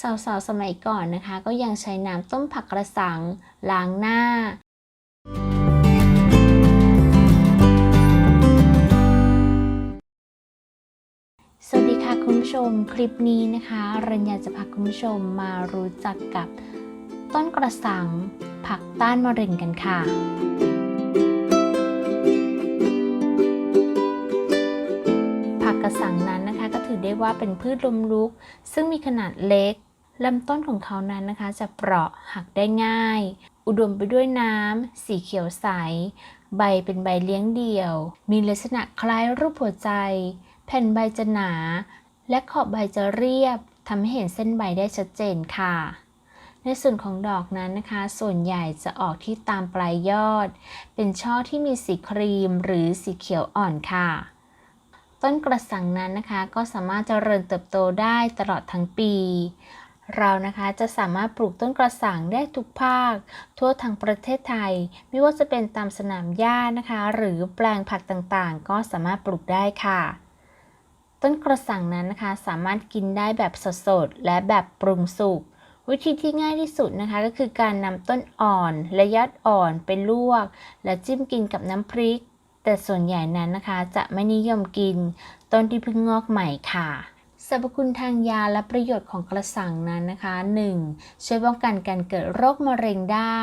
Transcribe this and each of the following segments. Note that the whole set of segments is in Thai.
สาวๆสมัยก่อนนะคะ ก็ยังใช้น้ำต้มผักกระสังล้างหน้าสวัสดีค่ะคุณผู้ชมคลิปนี้นะคะรัญญาจะพาคุณผู้ชมมารู้จักกับต้นกระสังผักต้านมะเร็งกันค่ะ ว่าเป็นพืชลมลุก ซึ่งมีขนาดเล็กลำต้นของเขานั้นนะคะ จะเปราะหักได้ง่าย อุดมไปด้วยน้ำ สีเขียวใส ใบเป็นใบเลี้ยงเดี่ยว มีลักษณะคล้ายรูปหัวใจ แผ่นใบจะหนา และขอบใบจะเรียบทำให้เห็นเส้นใบได้ชัดเจนค่ะ ในส่วนของดอกนั้นนะคะ ส่วนใหญ่จะออกที่ตามปลายยอด เป็นช่อที่มีสีครีมหรือสีเขียวอ่อนค่ะ ต้นกระสังนั้นนะคะ ก็สามารถเจริญเติบโตได้ตลอดทั้งปี เรานะคะจะสามารถปลูกต้นกระสังได้ทุกภาค ทั่วทั้งประเทศไทย ไม่ว่าจะเป็นตามสนามหญ้านะคะ หรือแปลงผักต่างๆ ก็สามารถปลูกได้ค่ะต้นกระสังนั้นนะคะ สามารถกินได้แบบสดๆ และแบบปรุงสุก วิธีที่ง่ายที่สุดนะคะ ก็คือการนำต้นอ่อนและยอดอ่อนไปลวก และจิ้มกินกับน้ำพริก แต่ส่วนใหญ่นั้นนะคะจะไม่นิยมกิน ต้นที่เพิ่งงอกใหม่ค่ะสรรพคุณทางยาและประโยชน์ของกระสังนั้นนะคะ 1. ช่วยป้องกันการเกิดโรคมะเร็งได้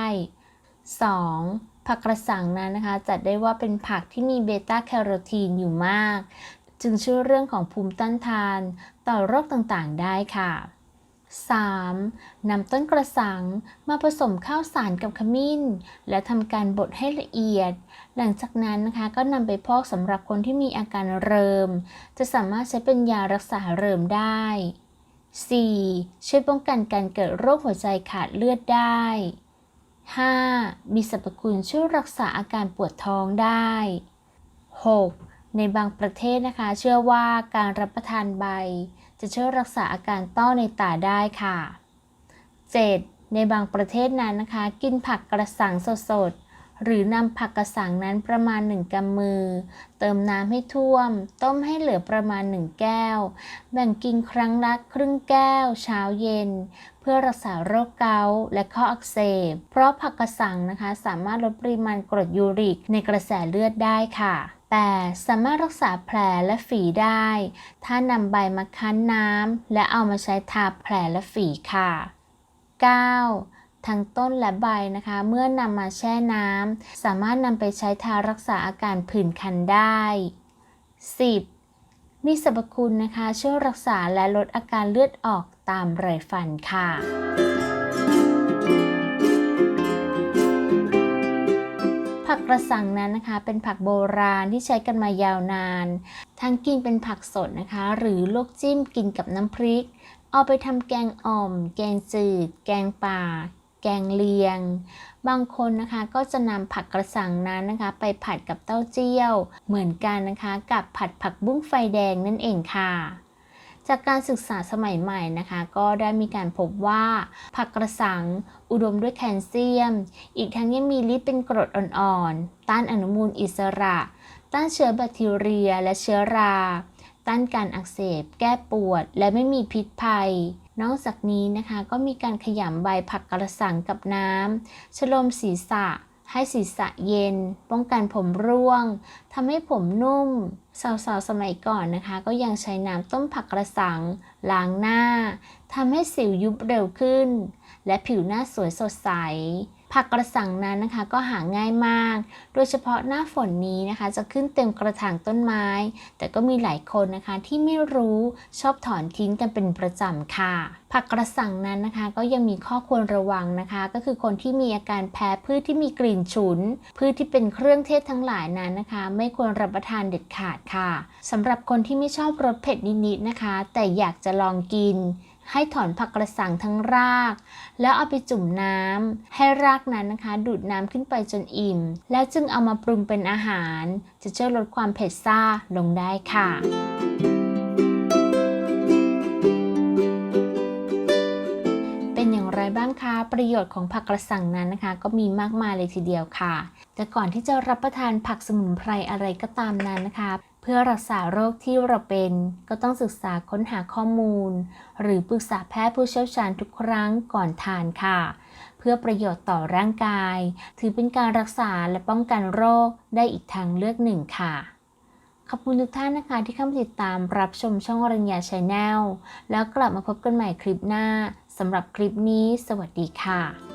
2. ผักกระสังนั้นนะคะ จัดได้ว่าเป็นผักที่มีเบต้าแคโรทีนอยู่มาก จึงช่วยเรื่องของภูมิต้านทาน ต่อโรคต่างๆ ได้ค่ะ 3. นำต้นกระสังมาผสมข้าวสารกับขมิ้น และทำการบดให้ละเอียด หลังจากนั้นนะคะก็นำไปพอกสำหรับคนที่มีอาการเริม จะสามารถใช้เป็นยารักษาเริมได้ 4. ช่วยป้องกันการเกิดโรคหัวใจขาดเลือดได้ 5. มีสรรพคุณช่วยรักษาอาการปวดท้องได้ 6. ในบางประเทศนะคะ เชื่อว่าการรับประทานใบ จะช่วยรักษาอาการต้อในตาได้ค่ะ 7. ในบางประเทศนั้นนะคะ กินผักกระสังสดๆ หรือนำผักกระสังนั้นประมาณ 1กำมือ เติมน้ำให้ท่วม ต้มให้เหลือประมาณ 1 แก้ว แบ่งกินครั้งละครึ่งแก้ว เช้าเย็น เพื่อรักษาโรคเกาต์และข้ออักเสบ เพราะผักกระสังนะคะ สามารถลดปริมาณกรดยูริกในกระแสเลือดได้ค่ะ แต่สามารถรักษาแผลและฝีได้ ถ้านำใบมาคั้นน้ำและเอามาใช้ทาแผลและฝีค่ะ 9. ทั้งต้นและใบนะคะ เมื่อนำมาแช่น้ำสามารถนำไปใช้ทารักษาอาการผื่นคันได้ 10. มีสรรพคุณนะคะ ช่วยรักษาและลดอาการเลือดออกตามไรฟันค่ะ ผักกระสังนั้นนะคะ เป็นผักโบราณที่ใช้กันมายาวนาน ทั้งกินเป็นผักสดนะคะ หรือลวกจิ้มกินกับน้ำพริก เอาไปทำแกงอ่อม แกงจืด แกงป่า แกงเลียง บางคนนะคะก็จะนำผักกระสังนั้นนะคะ ไปผัดกับเต้าเจี้ยว เหมือนกันนะคะ กับผัดผักบุ้งไฟแดงนั่นเองค่ะ จากการศึกษาสมัยใหม่นะคะ ก็ได้มีการพบว่าผักกระสังอุดมด้วยแคลเซียม อีกทั้งยังมีฤทธิ์เป็นกรดอ่อนๆ ต้านอนุมูลอิสระ ต้านเชื้อแบคทีเรียและเชื้อรา ต้านการอักเสบ แก้ปวด และไม่มีพิษภัย นอกจากนี้นะคะ ก็มีการขยำใบผักกระสังกับน้ำชโลมศีรษะ ให้ศีรษะเย็น ป้องกันผมร่วงทำให้ผมนุ่ม สาวๆสมัยก่อนนะคะ ก็ยังใช้น้ำต้มผักกระสังล้างหน้าทำให้สิวยุบเร็วขึ้น และผิวหน้าสวยสดใส ผักกระสังนั้นนะคะก็หาง่ายมาก โดยเฉพาะหน้าฝนนี้นะคะ จะขึ้นเต็มกระถางต้นไม้ แต่ก็มีหลายคนนะคะที่ไม่รู้ชอบถอนทิ้งกันเป็นประจำค่ะ ผักกระสังนั้นนะคะ ก็ยังมีข้อควรระวังนะคะ ก็คือคนที่มีอาการแพ้พืชที่มีกลิ่นฉุน พืชที่เป็นเครื่องเทศทั้งหลายนั้นนะคะ ไม่ควรรับประทานเด็ดขาดค่ะสำหรับคนที่ไม่ชอบรสเผ็ดนิดๆนะคะ แต่อยากจะลองกิน ให้ถอนผักกระสังทั้งราก แล้วเอาไปจุ่มน้ำให้รากนั้นนะคะ ดูดน้ำขึ้นไปจนอิ่ม แล้วจึงเอามาปรุงเป็นอาหาร จะช่วยลดความเผ็ดซ่าลงได้ค่ะเป็นอย่างไรบ้างคะ ประโยชน์ของผักกระสังนั้นนะคะ ก็มีมากมายเลยทีเดียวค่ะ แต่ก่อนที่จะรับประทานผักสมุนไพรอะไรก็ตามนั้นนะคะ เพื่อรักษาโรคที่เราเป็นก็ต้องศึกษาค้นหาข้อมูล หรือปรึกษาแพทย์ผู้เชี่ยวชาญทุกครั้งก่อนทานค่ะ เพื่อประโยชน์ต่อร่างกาย ถือเป็นการรักษาและป้องกันโรคได้อีกทางเลือกหนึ่งค่ะ ขอบคุณทุกท่านนะคะที่เข้ามาติดตามรับชมช่องอรัญญาชาแนลแล้วกลับมาพบกันใหม่คลิปหน้าสำหรับคลิปนี้ สวัสดีค่ะ